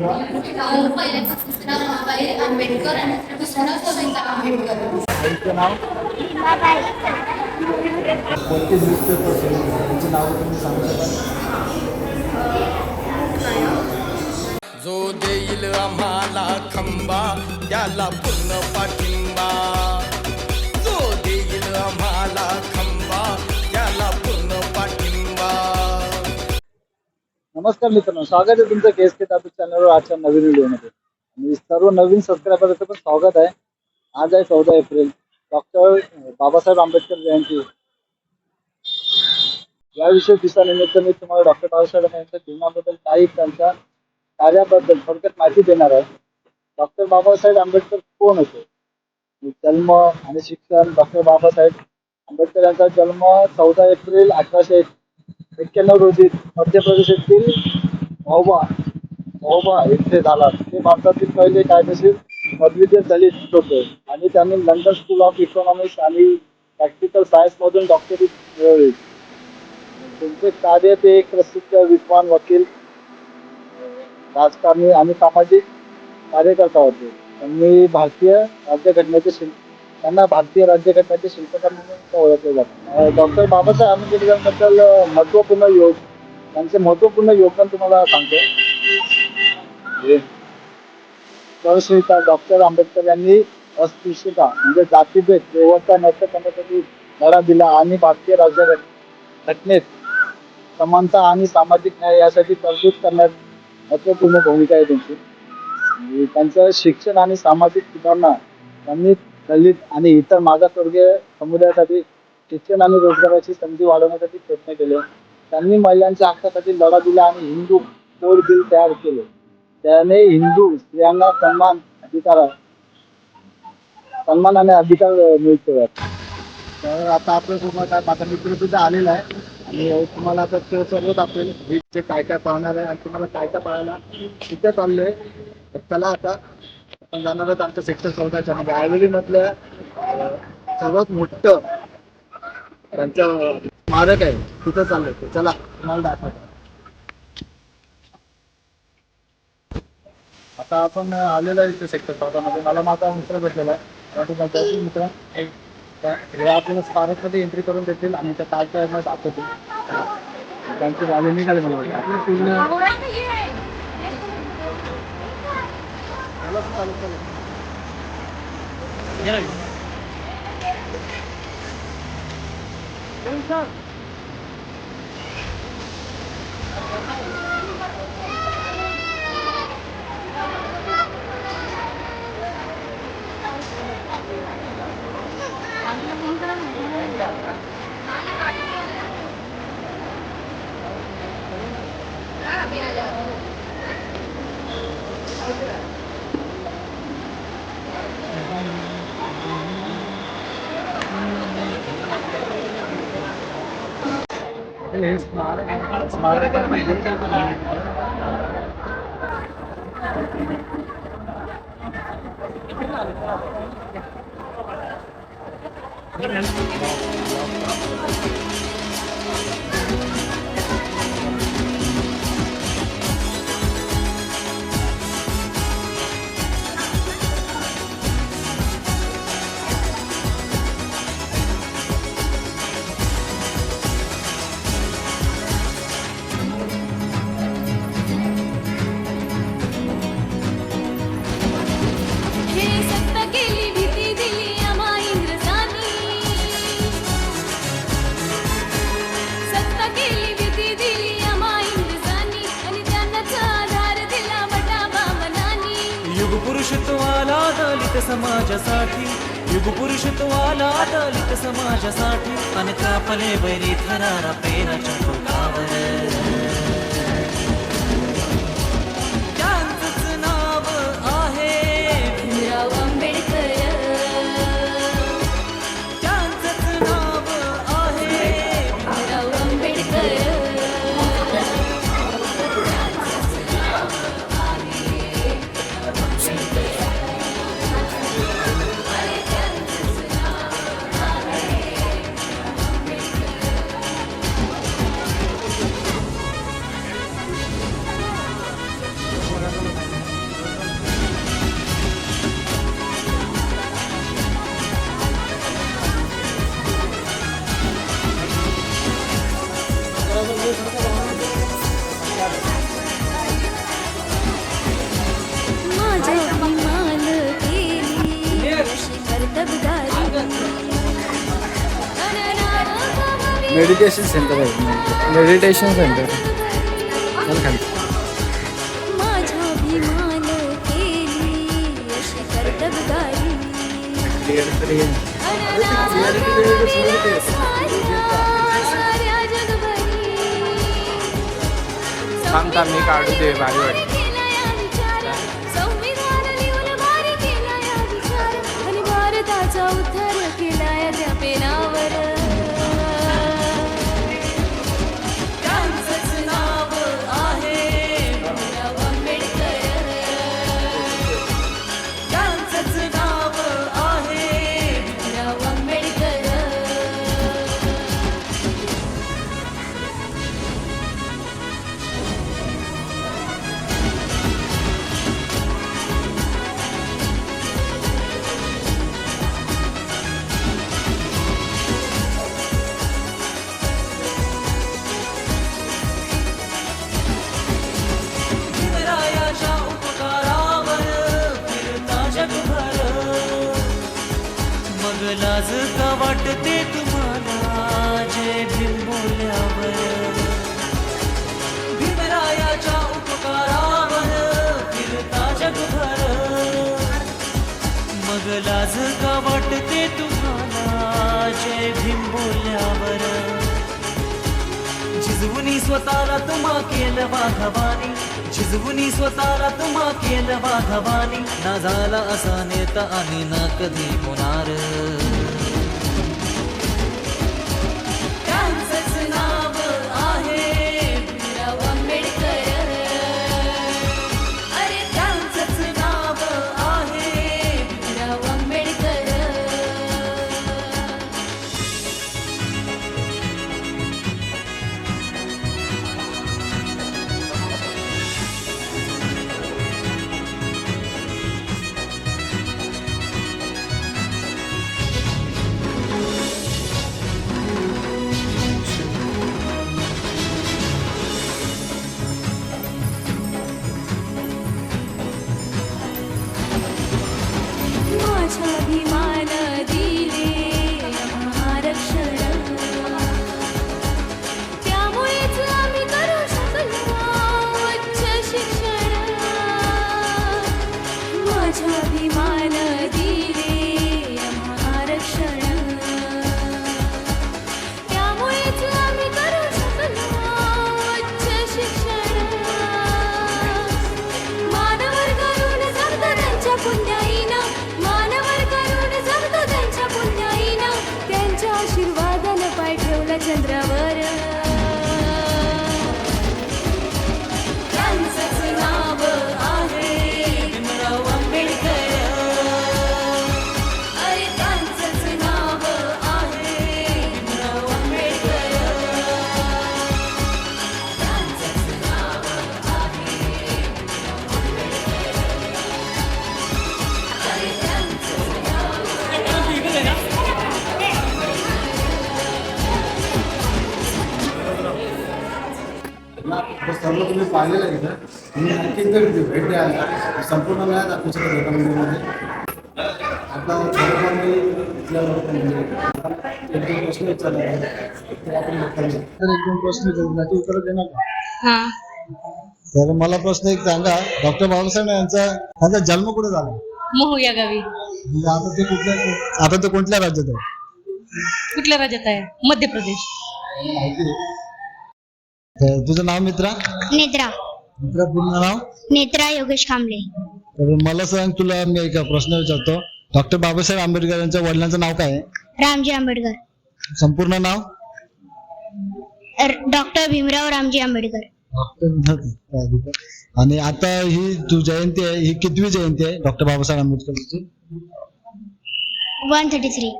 पहिल्यापासून नाव आंबेडकर आणि दुसरं नाव सविता आंबेडकर नाव कोणते न्यूजपेपर तुम्ही सांगू शकाल जो देईल आम्हाला खंबा त्याला पूर्ण पाठिंबा. नमस्कार मित्रांनो स्वागत आहे तुमचं केस के तातू चॅनलवर. आजच्या नवीन व्हिडिओमध्ये. आणि सर्व नवीन सबस्क्रायबरचं पण स्वागत आहे. आज आहे चौदा एप्रिल. डॉक्टर बाबासाहेब आंबेडकर जयंती. या विषय दिवसानिमित्त मी तुम्हाला डॉक्टर बाबासाहेब यांच्या जीवनाबद्दल काही त्यांच्या कार्याबद्दल थोडक्यात माहिती देणार आहे. डॉक्टर बाबासाहेब आंबेडकर कोण होते? जन्म आणि शिक्षण डॉक्टर बाबासाहेब आंबेडकर यांचा जन्म चौदा एप्रिल अठराशे एक्क्याण्णव रोजी मध्य प्रदेशातील येथील महोबा इथे येथे झाला. ते भारतातील पहिले कायदेशीर पदवीधर दलित होते. आणि त्यांनी लंडन स्कूल ऑफ इकॉनॉमिक्स आणि प्रॅक्टिकल सायन्स मधून डॉक्टरी मिळवली. त्यांचे कार्य ते एक प्रसिद्ध विद्वान वकील राजकारणी आणि सामाजिक कार्यकर्ता होते. त्यांनी भारतीय राज्यघटनेचे शिल्प त्यांना भारतीय राज्यघटनाचे शिल्पकार म्हणून ओळखले जाते. डॉक्टर बाबासाहेब आंबेडकरांबद्दल महत्त्वपूर्ण योग त्यांचे महत्त्वपूर्ण योगदान तुम्हाला सांगतो. म्हणजे सरस्वता डॉक्टर आंबेडकर यांनी अस्पृश्यता म्हणजे जातीभेद व्यवस्था नष्ट करण्यासाठी लढा दिला आणि भारतीय राज्य घटनेत समानता आणि सामाजिक न्याय यासाठी तरतूद करण्यात महत्त्वपूर्ण भूमिका आहे त्यांची. त्यांचं शिक्षण आणि सामाजिक सुधारणा त्यांनी दलित आणि इतर मागासवर्गीय समुदायासाठी शिक्षण आणि रोजगाराची संधी वाढवण्यासाठी प्रयत्न केले. त्यांनी महिलांच्या हक्कासाठी लढा दिला आणि हिंदू कोड बिल तयार केले. त्याने हिंदू स्त्रियांना सन्मान अधिकार सन्मान आणि अधिकार मिळतो तर आता आपल्यासोबत काय माझा मित्र सुद्धा आलेला आहे. आणि तुम्हाला आता ते सर्व दाखवेल काय काय पाहणार आहे आणि तुम्हाला काय काय पाहायला तिथे चाललोय. तर चला आता आपण जाणार आहोत आमच्या सेक्टर चौदाच्या. म्हणजे आयवली मधल्या सर्वात मोठं त्यांचं स्मारक आहे. तिथं चाललंय ते. चला तुम्हाला दाखवतो. आता आपण आलेलो आहे इथे सेक्टर चौदामध्ये. मला माझा मित्र भेटलेला आहे. मित्र हे आपल्याला स्मारकमध्ये एंट्री करून देतील आणि त्या काय काय दाखवतील. त्यांचे झाले निघाले मला वाटतं. आपलं पूर्ण चला, चालू, चालू. हे स्मारक स्मारक म्हणजे दलित समाजासाठी युग आला दलित समाजासाठी अन कापले बैरी थरारा पेनाच्या टोकावर मेडिटेशन सेंटर आहे. मेडिटेशन सेंटर चल खाली. थांब थांब मी काढू दे भारी वाटतं. भारताचा उद्धार लाज का वाटते तुम्हाला जय भीम बोलल्यावर. भीमरायाच्या उपकारावर फिरता जगभर. मग लाज का वाटते तुम्हाला जय भीम बोलल्यावर. झिजवुनी स्वतःला तुम्हा केलं वाघवानी झिजवुनी स्वतःला तुम्हा केलं वाघवानी ना झाला असा नेता आणि ना कधी होणार. Yeah. सर्व तुम्ही पाहिलेलं आहे इथं. तुम्ही आणखी एकदा भेट द्यायला संपूर्ण नाही दाखवू शकत एका व्हिडिओमध्ये आता थोडंफार मी इथल्या एक दोन प्रश्न विचारले. आपण. तर एक दोन प्रश्न त्याची उत्तर देणार का? तर मला प्रश्न एक सांगा. डॉक्टर बाबासाहेब यांचा त्यांचा जन्म कुठे झाला? मोहो या गावी. म्हणजे आता ते कुठल्या आता ते कोणत्या राज्यात आहे? कुठल्या राज्यात आहे? मध्य प्रदेश. तर तुझं नाव मित्रा? नेत्रा. मित्रा पूर्ण नाव? नेत्रा योगेश कांबळे तर मला सांग तुला मी एक प्रश्न विचारतो. डॉक्टर बाबासाहेब आंबेडकर यांच्या वडिलांचं नाव काय आहे? रामजी आंबेडकर. संपूर्ण नाव? डॉक्टर भीमराव रामजी आंबेडकर. डॉक्टर आणि आता ही तू जयंती आहे ही कितवी जयंती आहे doctor Babasaheb आंबेडकरची? One thirty three.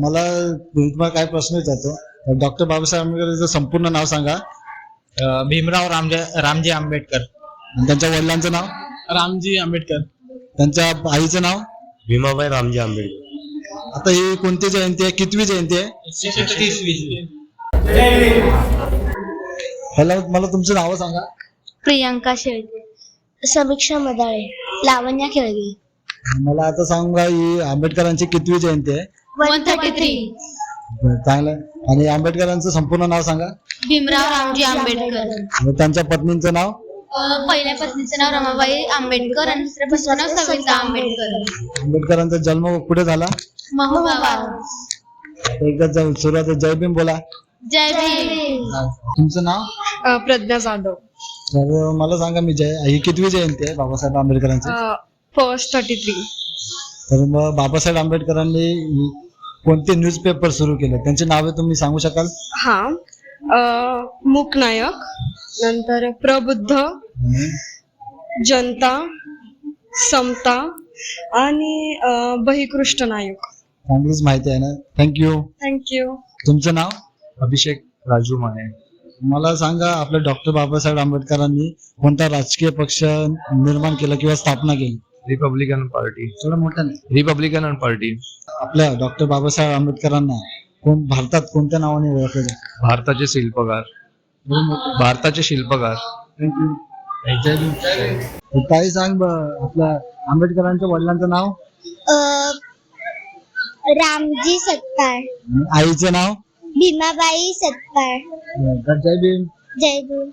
मला मी तुम्हाला काय प्रश्न विचारतो? डॉक्टर बाबासाहेब आंबेडकरचं संपूर्ण नाव सांगा. भीमराव रामजे रामजी आंबेडकर. त्यांच्या वडिलांचं नाव? रामजी आंबेडकर. त्यांच्या आईचं नाव? भीमाबाई रामजी आंबेडकर. आता ही कोणती जयंती आहे? कितवी जयंती आहे? ह्याला मला तुमचं नाव सांगा. प्रियांका शेळके समीक्षा मदाळे लावण्या खेळवी मला आता सांगा ही आंबेडकरांची कितवी जयंती आहे? One thirty three. चांगलं. आहे. आणि आंबेडकरांचं संपूर्ण नाव सांगा. भीमराव रामजी आंबेडकर. आणि त्यांच्या पत्नींचं नाव? अं, पहिल्या पत्नीचं नाव रमाबाई आंबेडकर आणि दुसऱ्या पत्नीचं नाव सविता आंबेडकर. आंबेडकरांचा जन्म कुठे झाला? महोबा एकदा जाऊ सुरुवात जय भीम बोला. जय भीम. तुमचं नाव? प्रज्ञा जाधव. तर मला सांगा मी जय ही कितवी जयंती आहे बाबासाहेब आंबेडकरांची? फर्स्ट थर्टी थ्री तर मग बाबासाहेब आंबेडकरांनी कोणते न्यूजपेपर सुरू केले? त्यांची नावे तुम्ही सांगू शकाल? हा. मूकनायक नंतर प्रबुद्ध जनता समता आणि बहिकृष्ट नायक. चांगलीच माहिती आहे ना. थँक्यू थँक्यू तुमचं नाव? अभिषेक राजू माने. मला सांगा आपल्या डॉक्टर बाबासाहेब आंबेडकरांनी कोणता राजकीय पक्ष निर्माण केला किंवा स्थापना केली? रिपब्लिकन पार्टी थोडं मोठं नाही. रिपब्लिकन पार्टी आपल्या डॉक्टर बाबासाहेब आंबेडकरांना कोण भारतात कोणत्या नावाने ओळखले जाते? भारताचे शिल्पकार. भारताचे शिल्पकार. काही सांग ब- आपल्या आंबेडकरांच्या वडिलांचं नाव? रामजी सत्तार. आईचं नाव? भीमाबाई सत्तार तर जय भीम. जय भीम.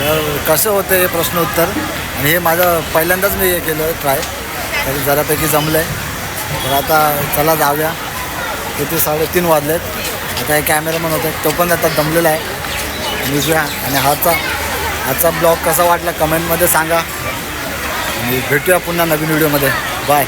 तर कसं होतं हे प्रश्न उत्तर आणि हे माझं पहिल्यांदाच मी हे केलं ट्राय तर जरापैकी जमलं आहे तर आता चला जाऊया. किती साडेतीन वाजलेत. आता हे कॅमेरामन होते तो पण आता दमलेला आहे. निघूया. आणि हाचा आजचा ब्लॉग कसा वाटला कमेंटमध्ये सांगा. आणि भेटूया पुन्हा नवीन व्हिडिओमध्ये बाय